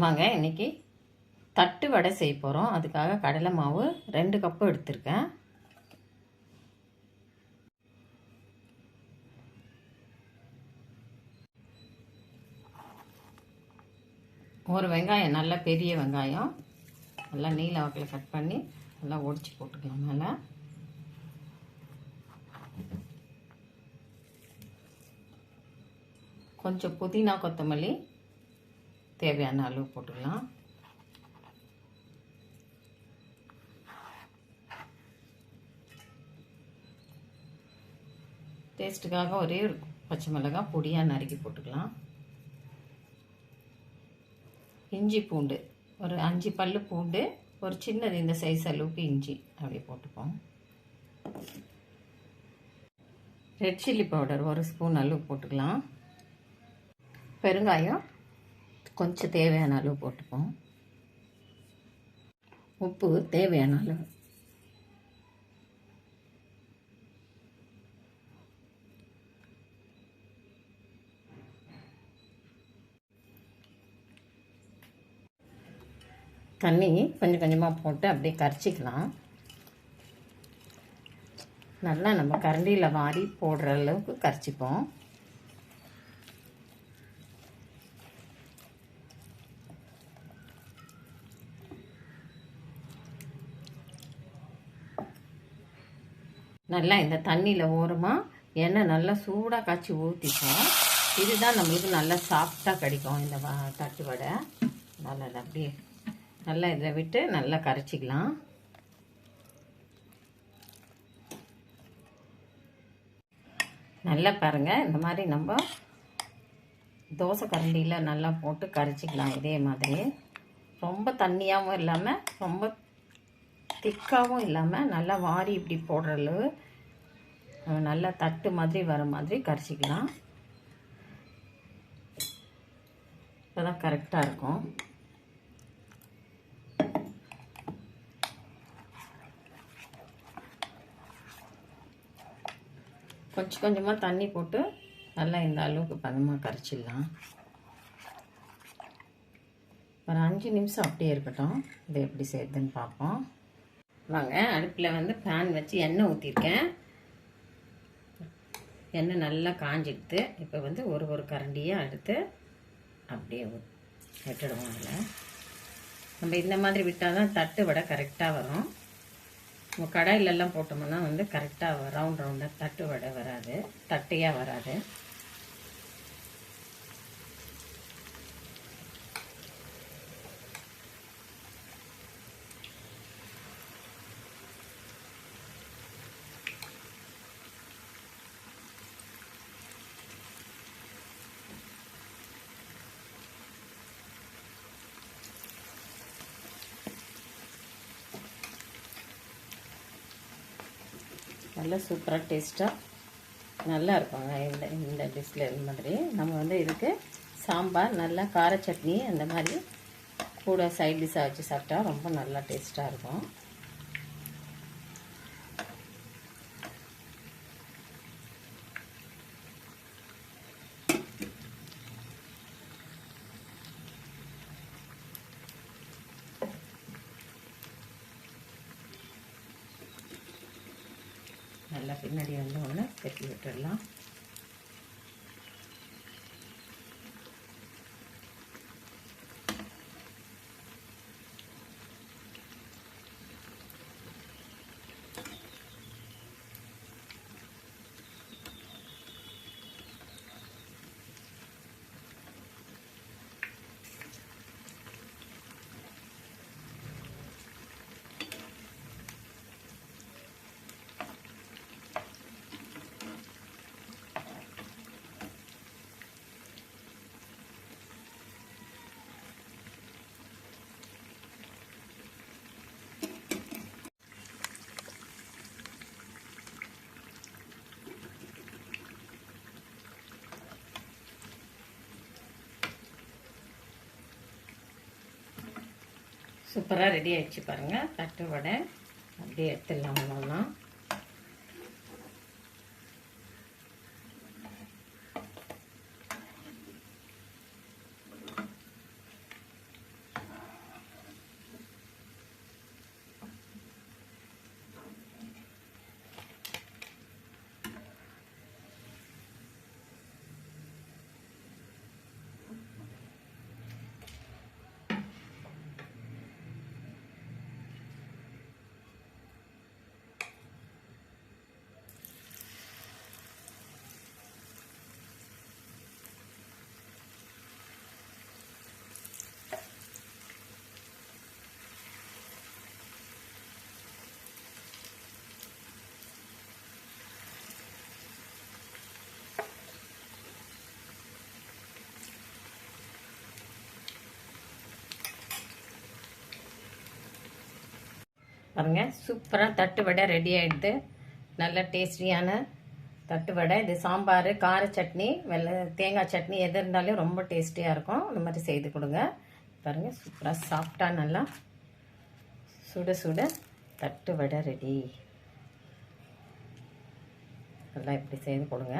வாங்க இன்னைக்கு தட்டு வடை செய்ய போகிறோம் அதுக்காக கடலை மாவு ரெண்டு கப்பு எடுத்திருக்கேன். ஒரு வெங்காயம் நல்லா பெரிய வெங்காயம். நல்லா நீல வாக்கில் கட் பண்ணி நல்லா ஒடிச்சு போட்டுக்கலாம் மேலே. கொஞ்சம் புதினா கொத்தமல்லி தேவையான அளவு போட்டுக்கலாம். டேஸ்ட்டுக்காக ஒரே ஒரு பச்சை மிளகாய் பொடியாக நறுக்கி போட்டுக்கலாம். இஞ்சி பூண்டு ஒரு அஞ்சு பல் பூண்டு ஒரு சின்னது இந்த சைஸ் அளவுக்கு இஞ்சி அப்படியே போட்டுப்போம். ரெட் சில்லி பவுடர் ஒரு ஸ்பூன் அளவு போட்டுக்கலாம். பெருங்காயம் கொஞ்சம் தேவையான அளவு போட்டுப்போம். உப்பு தேவையான அளவு. தண்ணி கொஞ்சம் கொஞ்சமாக போட்டு அப்படியே கரைச்சிக்கலாம். நல்லா நம்ம கரண்டியில் வாரி போடுற அளவுக்கு கரைச்சிப்போம். நல்லா இந்த தண்ணியில் ஓரமாக எண்ணெய் நல்லா சூடாக காய்ச்சி ஊற்றிப்போம் இதுதான் நம்மளுக்கு நல்லா சாஃப்டாக கிடைக்கும் இந்த வ தட்டு வடை. நல்லா அப்படியே நல்லா இதில் விட்டு நல்லா கரைச்சிக்கலாம். நல்லா பாருங்கள் இந்த மாதிரி நம்ம தோசை கரண்டியில் நல்லா போட்டு கரைச்சிக்கலாம் இதே மாதிரி. ரொம்ப தண்ணியாகவும் இல்லாமல் ரொம்ப திக்காகவும் இல்லாமல் நல்லா வாரி இப்படி போடுற அளவு நல்லா தட்டு மாதிரி வர மாதிரி கரைச்சிக்கலாம். இப்போதான் கரெக்டாக இருக்கும். கொஞ்சம் கொஞ்சமாக தண்ணி போட்டு நல்லா இந்த அளவுக்கு பதமாக கரைச்சிடலாம். ஒரு அஞ்சு நிமிஷம் அப்படியே இருக்கட்டும். இது எப்படி செய்யுதுன்னு பார்ப்போம். வாங்க அடுப்பில் வந்து பேன் வச்சு எண்ணெய் ஊற்றிருக்கேன் எண்ணெய் நல்லா காஞ்சிடுது இப்போ வந்து ஒரு ஒரு கரண்டியாக எடுத்து அப்படியே விட்டுடுவோம் அதில். நம்ம இந்த மாதிரி விட்டால் தான் தட்டு வடை கரெக்டாக வரும். நம்ம கடாயிலெல்லாம் போட்டோம்னா வந்து கரெக்டாக ரவுண்ட் ரவுண்டாக தட்டு வடை வராது தட்டையாக வராது. நல்லா சூப்பராக டேஸ்ட்டாக நல்லா இருக்குங்க இந்த இந்த டிஷ்ஷில் இந்த மாதிரி. நம்ம வந்து இதுக்கு சாம்பார் நல்லா கார சட்னி அந்த மாதிரி கூட சைட் டிஷ்ஷாக வச்சு சாப்பிட்டா ரொம்ப நல்லா டேஸ்ட்டாக இருக்கும் நல்லா பின்னாடி வந்து ஒன்று கட்டி விட்டுடலாம் சூப்பராக ரெடி ஆகிடுச்சு பாருங்கள் தட்டு வடை அப்படியே எடுத்துடலாம் ஒன்றா பாருங்கள் சூப்பராக தட்டு வடை ரெடி ஆகிடுது நல்ல டேஸ்டியான தட்டு வடை. இது சாம்பார் கார சட்னி வெள்ளை தேங்காய் சட்னி எது இருந்தாலும் ரொம்ப டேஸ்டியாக இருக்கும். இந்த மாதிரி செய்து கொடுங்க. பாருங்கள் சூப்பராக சாஃப்டாக நல்லா சுட சுட தட்டு வடை ரெடி நல்லா இப்படி செய்து கொடுங்க.